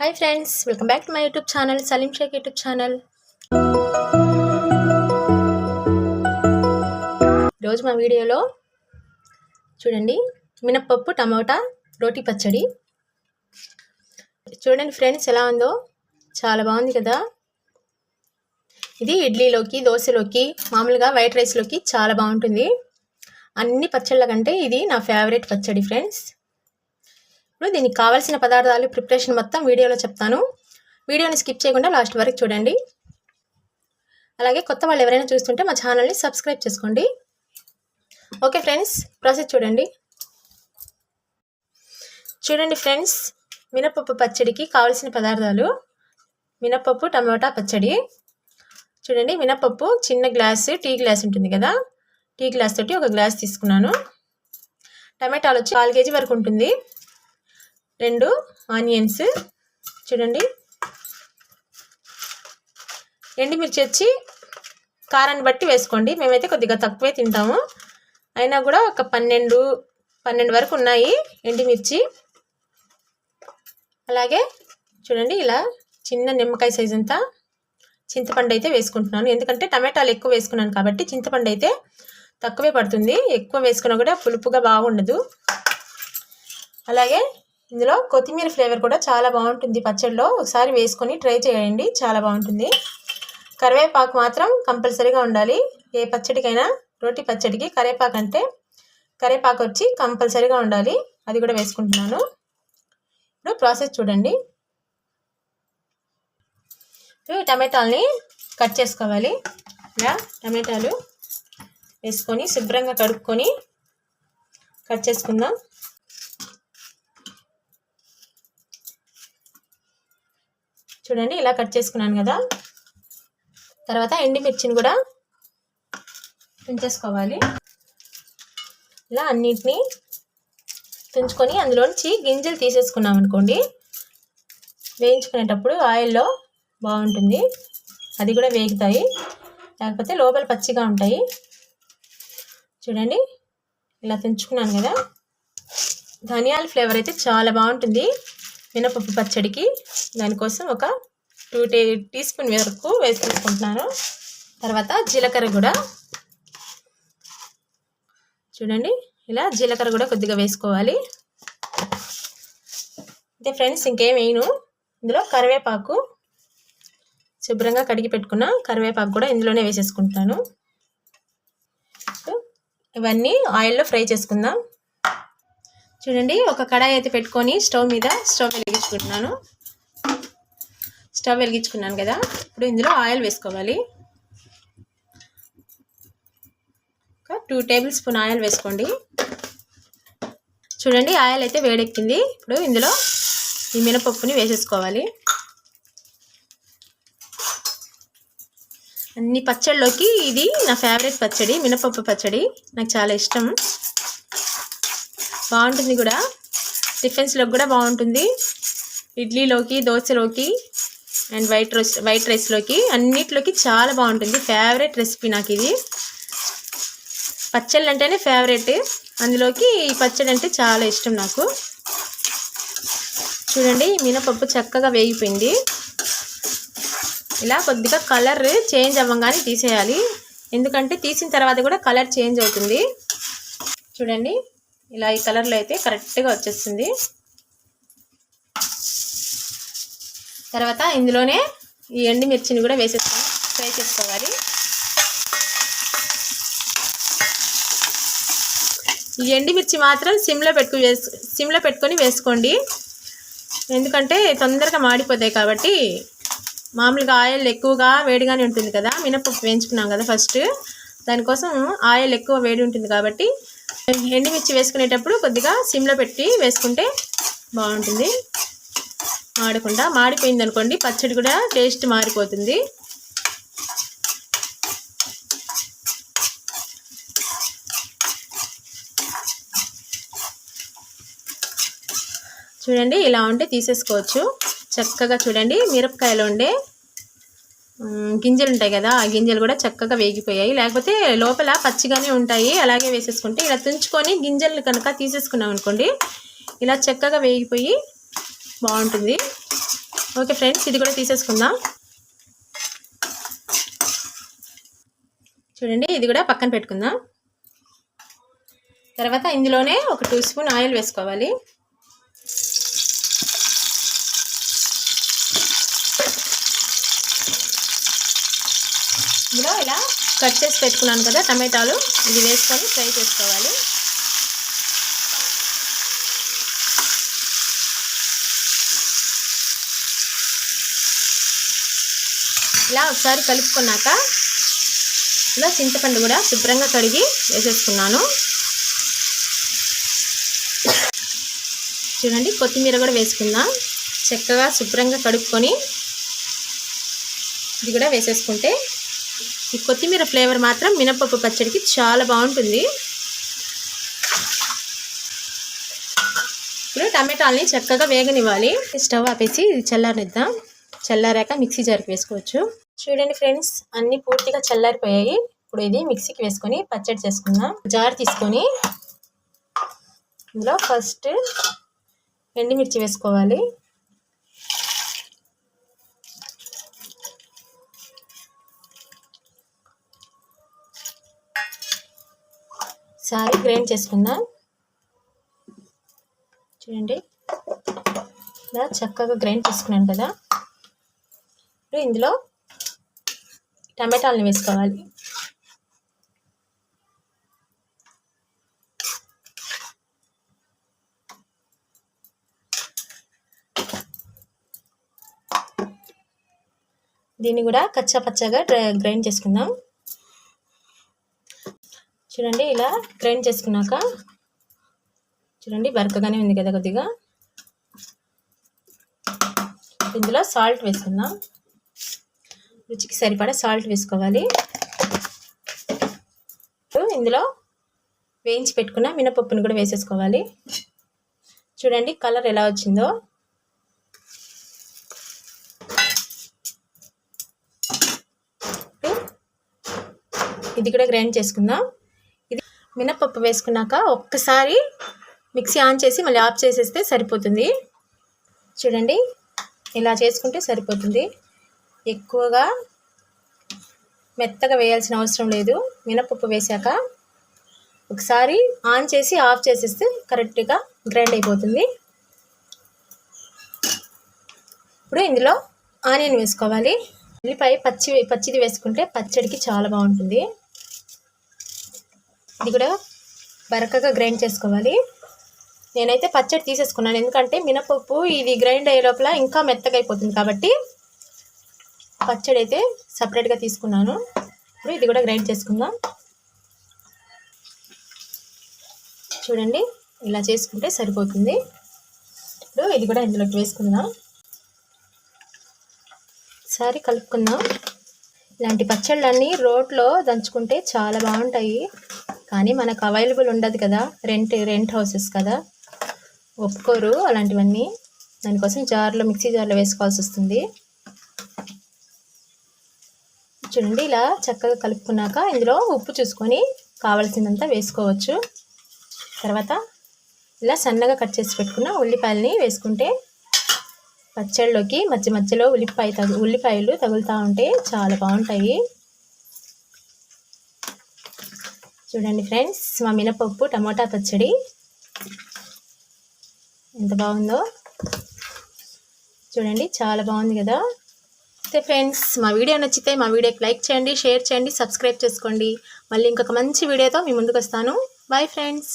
Hi friends welcome back to my YouTube channel Salim Shaik YouTube channel ఈరోజు మా వీడియోలో చూడండి మినప్పప్పు టమోటా రోటి పచ్చడి. చూడండి ఫ్రెండ్స్ ఎలా ఉందో చాలా బాగుంది కదా. ఇది ఇడ్లీలోకి దోశలోకి మామూలుగా వైట్ రైస్లోకి చాలా బాగుంటుంది. అన్ని పచ్చళ్ళ కంటే ఇది నా ఫేవరెట్ పచ్చడి ఫ్రెండ్స్ ఇప్పుడు దీనికి కావాల్సిన పదార్థాలు ప్రిపరేషన్ మొత్తం వీడియోలో చెప్తాను. వీడియోని స్కిప్ చేయకుండా లాస్ట్ వరకు చూడండి. అలాగే కొత్త వాళ్ళు ఎవరైనా చూస్తుంటే మా ఛానల్ని సబ్స్క్రైబ్ చేసుకోండి. ఓకే ఫ్రెండ్స్ ప్రాసెస్ చూడండి. చూడండి ఫ్రెండ్స్ మినపప్పు పచ్చడికి కావాల్సిన పదార్థాలు. మినపప్పు టమాటా పచ్చడి. చూడండి మినపప్పు చిన్న గ్లాసు టీ గ్లాస్ ఉంటుంది కదా. టీ గ్లాస్ తోటి ఒక గ్లాస్ తీసుకున్నాను. టమాటాలు వచ్చి కాల్ కేజీ వరకు ఉంటుంది. రెండు ఆనియన్స్ చూడండి. ఎండుమిర్చి వచ్చి కారాన్ని బట్టి వేసుకోండి. మేమైతే కొద్దిగా తక్కువే తింటాము. అయినా కూడా ఒక పన్నెండు పన్నెండు వరకు ఉన్నాయి ఎండిమిర్చి అలాగే చూడండి ఇలా చిన్న నిమ్మకాయ సైజ్ అంతా చింతపండు అయితే వేసుకుంటున్నాను. ఎందుకంటే టమాటాలు ఎక్కువ వేసుకున్నాను కాబట్టి చింతపండు అయితే తక్కువే పడుతుంది. ఎక్కువ వేసుకున్నా కూడా పులుపుగా బాగుండదు. అలాగే ఇందులో కొత్తిమీర ఫ్లేవర్ కూడా చాలా బాగుంటుంది పచ్చడిలో. ఒకసారి వేసుకొని ట్రై చేయండి చాలా బాగుంటుంది. కరివేపాకు మాత్రం కంపల్సరీగా ఉండాలి. ఏ పచ్చడికైనా రోటి పచ్చడికి కరివేపాకు అంటే కరివేపాకు వచ్చి కంపల్సరీగా ఉండాలి. అది కూడా వేసుకుంటున్నాను. ఇప్పుడు ప్రాసెస్ చూడండి. ఇప్పుడు టమాటాలని కట్ చేసుకోవాలి. ఇలా టమాటాలు వేసుకొని శుభ్రంగా కడుక్కొని కట్ చేసుకుందాం. చూడండి ఇలా కట్ చేసుకున్నాను కదా. తర్వాత ఎండిమిర్చిని కూడా తుంచేసుకోవాలి. ఇలా అన్నిటినీ తుంచుకొని అందులోంచి గింజలు తీసేసుకున్నాం అనుకోండి. వేయించుకునేటప్పుడు ఆయిల్లో బాగుంటుంది. అది కూడా వేగుతాయి. లేకపోతే లోపల పచ్చిగా ఉంటాయి. చూడండి ఇలా తుంచుకున్నాను కదా. ధనియాల ఫ్లేవర్ అయితే చాలా బాగుంటుంది. మినపప్పు పచ్చడికి దానికోసం ఒక టూ టీ టీ స్పూన్ వరకు వేసి తీసుకుంటున్నాను. తర్వాత జీలకర్ర కూడా. చూడండి ఇలా జీలకర్ర కూడా కొద్దిగా వేసుకోవాలి. అయితే ఫ్రెండ్స్ ఇంకేం వేయను. ఇందులో కరివేపాకు శుభ్రంగా కడిగి పెట్టుకున్న కరివేపాకు కూడా ఇందులోనే వేసేసుకుంటాను. ఇవన్నీ ఆయిల్లో ఫ్రై చేసుకుందాం. చూడండి ఒక కడాయి అయితే పెట్టుకొని స్టవ్ మీద స్టవ్ వెలిగించుకుంటున్నాను. స్టవ్ వెలిగించుకున్నాను కదా ఇప్పుడు ఇందులో ఆయిల్ వేసుకోవాలి. ఒక టూ టేబుల్ స్పూన్ ఆయిల్ వేసుకోండి. చూడండి ఆయిల్ అయితే వేడెక్కింది. ఇప్పుడు ఇందులో ఈ మినపప్పుని వేసేసుకోవాలి. అన్ని పచ్చళ్ళలోకి ఇది నా ఫేవరెట్ పచ్చడి మినపప్పు పచ్చడి. నాకు చాలా ఇష్టం. బాగుంటుంది కూడా. టిఫిన్స్లోకి కూడా బాగుంటుంది. ఇడ్లీలోకి దోశలోకి అండ్ వైట్ రైస్ వైట్ రైస్లోకి అన్నిట్లోకి చాలా బాగుంటుంది. ఫేవరెట్ రెసిపీ నాకు ఇది. పచ్చళ్ళు అంటేనే ఫేవరెట్ అందులోకి ఈ పచ్చడి అంటే చాలా ఇష్టం నాకు. చూడండి మినపప్పు చక్కగా వేగిపోయింది. ఇలా కొద్దిగా కలర్ చేంజ్ అవ్వగానే తీసేయాలి. ఎందుకంటే తీసిన తర్వాత కూడా కలర్ చేంజ్ అవుతుంది. చూడండి. ఇలా ఈ కలర్లో అయితే కరెక్ట్గా వచ్చేస్తుంది. తర్వాత ఇందులోనే ఈ ఎండుమిర్చిని కూడా వేసేస్తాను ఫ్రై చేసుకోవాలి. ఈ ఎండుమిర్చి మాత్రం సిమ్లో పెట్టుకు వేసు సిమ్లో పెట్టుకొని వేసుకోండి. ఎందుకంటే తొందరగా మాడిపోతాయి కాబట్టి మామూలుగా ఆయిల్ ఎక్కువగా వేడిగానే ఉంటుంది కదా మినపప్పు వేయించుకున్నాం కదా ఫస్ట్. దానికోసం ఆయిల్ ఎక్కువ వేడి ఉంటుంది కాబట్టి ఎండుమిర్చి వేసుకునేటప్పుడు కొద్దిగా సిమ్లో పెట్టి వేసుకుంటే బాగుంటుంది. మాడకుండా మాడిపోయింది అనుకోండి పచ్చడి కూడా టేస్ట్ మారిపోతుంది. చూడండి ఇలా ఉంటే తీసేసుకోవచ్చు. చక్కగా చూడండి మిరపకాయలు ఉండే గింజలు ఉంటాయి కదా ఆ గింజలు కూడా చక్కగా వేగిపోయాయి. లేకపోతే లోపల పచ్చిగానే ఉంటాయి అలాగే వేసేసుకుంటే ఇలా తుంచుకొని గింజలు కనుక తీసేసుకున్నాం అనుకోండి ఇలా చక్కగా వేగిపోయి బాగుంటుంది. ఓకే ఫ్రెండ్స్ ఇది కూడా తీసేసుకుందాం. చూడండి ఇది కూడా పక్కన పెట్టుకుందాం. తర్వాత ఇందులోనే ఒక టూ స్పూన్ ఆయిల్ వేసుకోవాలి. ఇందులో ఇలా కట్ చేసి పెట్టుకున్నాను కదా టమాటాలు. ఇది వేసుకొని ఫ్రై చేసుకోవాలి. ఇలా ఒకసారి కలుపుకున్నాక ఇలా చింతపండు కూడా శుభ్రంగా కడిగి వేసేసుకున్నాను. చూడండి కొత్తిమీర కూడా వేసుకుందాం. చక్కగా శుభ్రంగా కడుక్కొని ఇది కూడా వేసేసుకుంటే ఈ కొత్తిమీర ఫ్లేవర్ మాత్రం మినపప్పు పచ్చడికి చాలా బాగుంటుంది. ఇప్పుడు టమాటాలని చక్కగా వేగనివ్వాలి. స్టవ్ ఆపేసి ఇది చల్లారనిద్దాం. చల్లారాక మిక్సీ జార్కి వేసుకోవచ్చు. చూడండి ఫ్రెండ్స్ అన్నీ పూర్తిగా చల్లారిపోయాయి. ఇప్పుడు ఇది మిక్సీకి వేసుకొని పచ్చడి చేసుకుందాం. జార్ తీసుకొని ఇందులో ఫస్ట్ ఎండుమిర్చి వేసుకోవాలి. సారీ గ్రైండ్ చేసుకుందాం. చూడండి. ఇలా చక్కగా గ్రైండ్ చేసుకున్నాను కదా. ఇప్పుడు ఇందులో టమాటాలను వేసుకోవాలి. దీన్ని కూడా కచ్చా పచ్చగా గ్రైండ్ చేసుకుందాం. చూడండి ఇలా గ్రైండ్ చేసుకున్నాక చూడండి బరకగానే ఉంది కదా కొద్దిగా. ఇందులో సాల్ట్ వేసుకుందాం. రుచికి సరిపడా సాల్ట్ వేసుకోవాలి. ఇందులో వేయించి పెట్టుకున్న మినపప్పును కూడా వేసేసుకోవాలి. చూడండి కలర్ ఎలా వచ్చిందో. ఇది కూడా గ్రైండ్ చేసుకుందాం. మినపప్పు వేసుకున్నాక ఒక్కసారి మిక్సీ ఆన్ చేసి మళ్ళీ ఆఫ్ చేసేస్తే సరిపోతుంది. చూడండి ఇలా చేసుకుంటే సరిపోతుంది. ఎక్కువగా మెత్తగా వేయాల్సిన అవసరం లేదు. మినపప్పు వేసాక ఒకసారి ఆన్ చేసి ఆఫ్ చేసేస్తే కరెక్ట్గా గ్రైండ్ అయిపోతుంది. ఇప్పుడు ఇందులో ఆనియన్ వేసుకోవాలి. ఉల్లిపాయ పచ్చి పచ్చిది వేసుకుంటే పచ్చడికి చాలా బాగుంటుంది. ఇది కూడా బరకగా గ్రైండ్ చేసుకోవాలి. నేనైతే పచ్చడి తీసేసుకున్నాను. ఎందుకంటే మినపప్పు ఇది గ్రైండ్ అయ్యే లోపల ఇంకా మెత్తగా అయిపోతుంది కాబట్టి పచ్చడి అయితే సపరేట్గా తీసుకున్నాను. ఇప్పుడు ఇది కూడా గ్రైండ్ చేసుకుందాం. చూడండి ఇలా చేసుకుంటే సరిపోతుంది. ఇప్పుడు ఇది కూడా ఇందులోకి వేసుకుందాం. సారి కలుపుకుందాం. ఇలాంటి పచ్చళ్ళన్నీ రోట్లో దంచుకుంటే చాలా బాగుంటాయి. కానీ మనకు అవైలబుల్ ఉండదు కదా. రెంట్ రెంట్ హౌసెస్ కదా. ఒప్పుకోరు అలాంటివన్నీ. దానికోసం జార్లో మిక్సీ జార్లో వేసుకోవాల్సి వస్తుంది. చూడండి ఇలా చక్కగా కలుపుకున్నాక ఇందులో ఉప్పు చూసుకొని కావలసిందంతా వేసుకోవచ్చు. తర్వాత ఇలా సన్నగా కట్ చేసి పెట్టుకున్న ఉల్లిపాయలని వేసుకుంటే పచ్చళ్ళలోకి మధ్య మధ్యలో ఉల్లిపాయ తగు ఉల్లిపాయలు తగులుతూ ఉంటే చాలా బాగుంటాయి. చూడండి ఫ్రెండ్స్ మా మినపప్పు టమోటా పచ్చడి. ఎంత బాగుందో. చూడండి చాలా బాగుంది కదా. అయితే ఫ్రెండ్స్ మా వీడియో నచ్చితే మా వీడియోకి లైక్ చేయండి షేర్ చేయండి సబ్స్క్రైబ్ చేసుకోండి. మళ్ళీ ఇంకొక మంచి వీడియోతో మీ ముందుకు వస్తాను. Bye friends